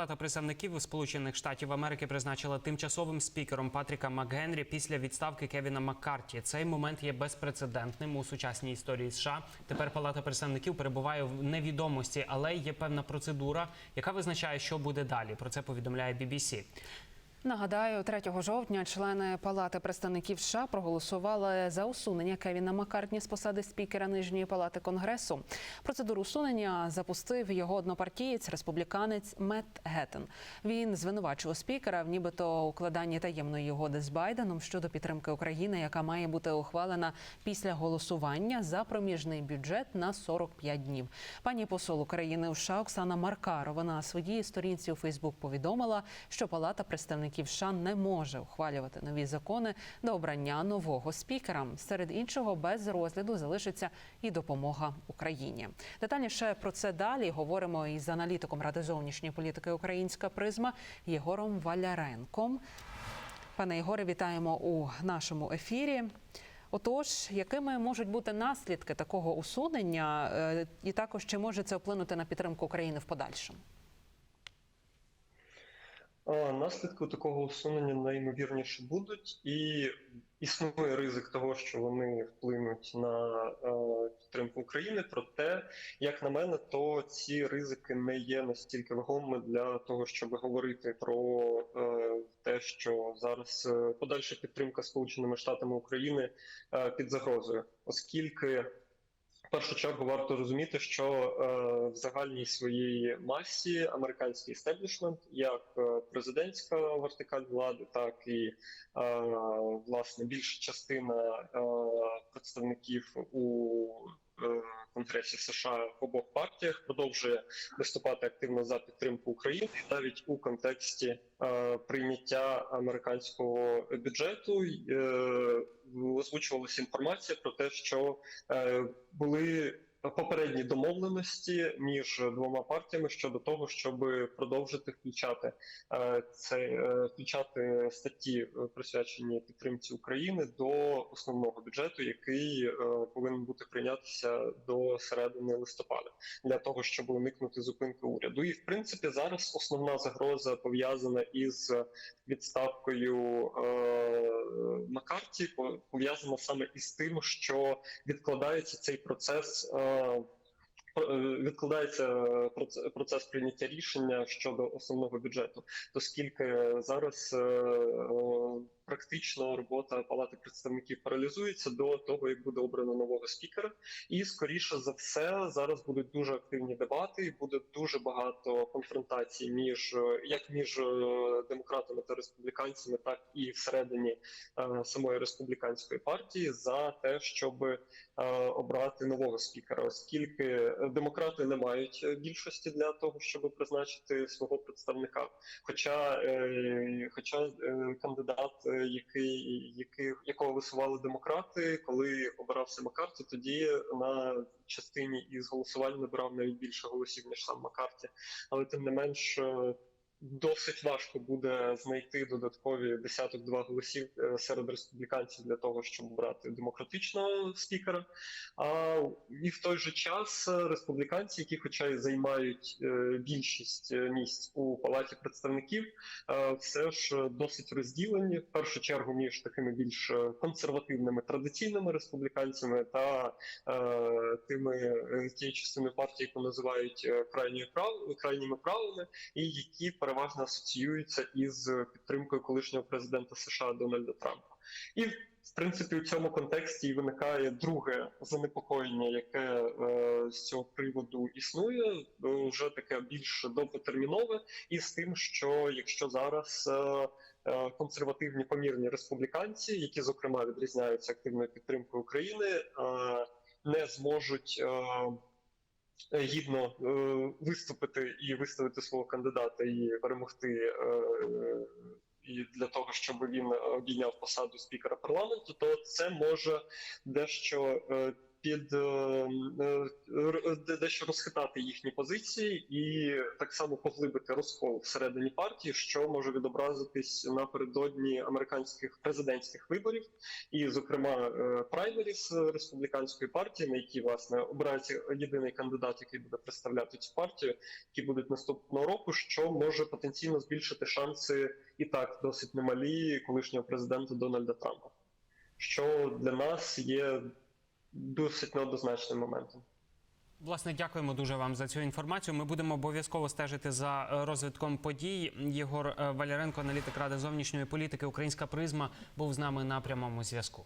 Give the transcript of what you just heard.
палата представників Сполучених Штатів Америки призначила тимчасовим спікером Патріка МакГенрі після відставки Кевіна Маккарті. Цей момент є безпрецедентним у сучасній історії США. Тепер палата представників перебуває в невідомості, але є певна процедура, яка визначає, що буде далі. Про це повідомляє BBC. Нагадаю, 3 жовтня члени Палати представників США проголосували за усунення Кевіна Маккартні з посади спікера нижньої палати конгресу. Процедуру усунення запустив його однопартієць, республіканець Мет Геттен. Він звинувачував спікера в нібито укладанні таємної угоди з Байденом щодо підтримки України, яка має бути ухвалена після голосування за проміжний бюджет на 45 днів. Пані посол України у США Оксана Маркарова на своїй сторінці у Фейсбук повідомила, що Палата представників США не може ухвалювати нові закони до обрання нового спікера. Серед іншого, без розгляду залишиться і допомога Україні. Детальніше про це далі говоримо із аналітиком Ради зовнішньої політики Українська призма Єгором Валяренком. Пане Єгоре, вітаємо у нашому ефірі. Отож, якими можуть бути наслідки такого усунення, е, і також чи може це вплинути на підтримку України в подальшому? А, Наслідки такого усунення найімовірніше будуть, і існує ризик того, що вони вплинуть на е, підтримку України. Проте, як на мене, то ці ризики не є настільки вагомими для того, щоб говорити про е, те, що зараз е, подальша підтримка Сполученими Штатами України під загрозою, оскільки. Першу чергу варто розуміти, що е, в загальній своїй масі американський істеблішмент, як е, президентська вертикаль влади, так і е, власне більша частина е, представників у е, Конгресі США в обох партіях продовжує виступати активно за підтримку України, навіть у контексті е, прийняття американського бюджету е, озвучувалася інформація про те, що е, були попередні домовленості між двома партіями щодо того, щоб продовжити включати е, це е, включати статті, е, присвячені підтримці України до основного бюджету, який повинен бути прийнятися до середини листопада, для того, щоб уникнути зупинки уряду. І в принципі зараз основна загроза пов'язана із відставкою Макарті, по- пов'язана саме із тим, що відкладається цей процес. Е, е, Відкладається проц- процес прийняття рішення щодо основного бюджету, оскільки зараз е, е, практично робота палати представників паралізується до того, як буде обрано нового спікера, і скоріше за все зараз будуть дуже активні дебати, і буде дуже багато конфронтацій між е, як між е, демократами та республіканцями, так і всередині е, самої республіканської партії за те, щоб е, обрати нового спікера, оскільки демократи не мають е, більшості для того, щоб призначити свого представника. Хоча, е, хоча е, кандидат, який, який якого висували демократи, коли обирався Маккарті, тоді на частині із голосувань набирав навіть більше голосів ніж сам Маккарті. Але тим не менш. Досить важко буде знайти додаткові десяток-два голосів е, серед республіканців для того, щоб обрати демократичного спікера. А і в той же час е, республіканці, які, хоча й займають е, більшість місць у палаті представників, все ж досить розділені в першу чергу між такими більш консервативними традиційними республіканцями та тими тією частиною партії, яку називають крайньою прав крайніми правими, і які переважно асоціюються із підтримкою колишнього президента США Дональда Трампа. І в принципі у цьому контексті виникає друге занепокоєння, яке е, з цього приводу існує, е, вже таке більш довготермінове, і з тим, що якщо зараз е, е, консервативні помірні республіканці, які зокрема відрізняються активною підтримкою України, е, не зможуть. Е, Гідно е, виступити і виставити свого кандидата і перемогти е, і для того, щоб він обійняв посаду спікера парламенту, то це може дещо е, під е, е, р- дещо розхитати їхні позиції і так само поглибити розкол всередині партії, що може відобразитись напередодні американських президентських виборів, і, зокрема, е, праймеріс республіканської партії, на якій власне обирається єдиний кандидат, який буде представляти цю партію, які будуть наступного року, що може потенційно збільшити шанси і так досить немалі колишнього президента Дональда Трампа, що для нас є досить неоднозначним моментом. Власне, дякуємо дуже вам за цю інформацію. Ми будемо обов'язково стежити за е, розвитком подій. Єгор е, Валяренко, аналітик ради зовнішньої політики, Українська призма, був з нами на прямому зв'язку.